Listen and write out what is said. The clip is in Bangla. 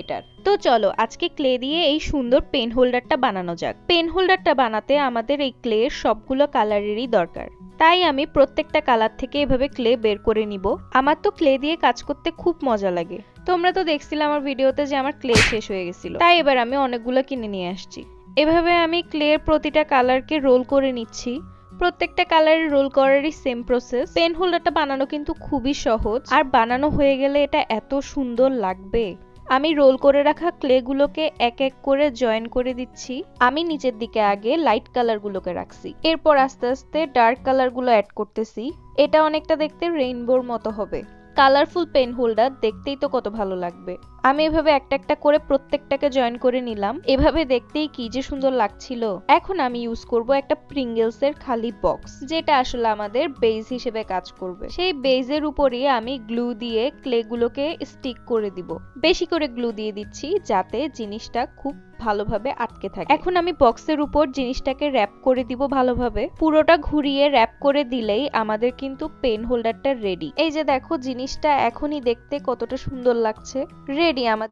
এটার তো চলো, আজকে ক্লে দিয়ে এই সুন্দর পেন হোল্ডারটা বানানো যাক। পেন হোল্ডারটা বানাতে আমাদের এই ক্লের সবগুলো কালারেরই দরকার। তাই আমি প্রত্যেকটা কালার থেকে এভাবে ক্লে বের করে নিব। আমার তো ক্লে দিয়ে কাজ করতে খুব মজা লাগে। তোমরা তো দেখছিলে আমার ভিডিওতে যে আমার ক্লে শেষ হয়ে গেছিল। তাই এবার আমি অনেকগুলো কিনে নিয়ে আসছি। এভাবে আমি ক্লের প্রতিটা কালারকে রোল করে নিচ্ছি। প্রত্যেকটা কালারের রোল করারই সেম প্রসেস পেন হোল্ডারটা বানানো কিন্তু খুবই সহজ। আর বানানো হয়ে গেলে এটা এত সুন্দর লাগবে। আমি রোল করে রাখা ক্লেগুলোকে এক এক করে জয়েন করে দিচ্ছি। আমি নিচের দিকে আগে লাইট কালারগুলোকে রাখছি। এরপর আস্তে আস্তে ডার্ক কালারগুলো অ্যাড করতেছি। এটা অনেকটা দেখতে রেইনবোর মতো হবে। কালারফুল পেন হোল্ডার দেখতেই তো কত ভালো লাগবে। আমি এভাবে একটা একটা করে প্রত্যেকটাকে জয়েন করে নিলাম। এভাবে দেখতেই কি যে সুন্দর লাগছিল। এখন আমি ইউজ করব একটা প্রিঙ্গেলস এর খালি বক্স যেটা আসলে আমাদের বেজ হিসেবে কাজ করবে। সেই বেজের উপরই আমি গ্লু দিয়ে ক্লে গুলোকে স্টিক করে দিব। বেশি করে গ্লু দিয়ে দিচ্ছি যাতে জিনিসটা খুব ভালোভাবে আটকে থাকে। এখন আমি বক্সের উপর জিনিসটাকে র্যাপ করে দিব ভালোভাবে। পুরোটা ঘুরিয়ে র্যাপ করে দিলেই আমাদের কিন্তু পেন হোল্ডারটা রেডি এই যে দেখো, জিনিসটা এখনই দেখতে কতটা সুন্দর লাগছে। রেডি আমাদের।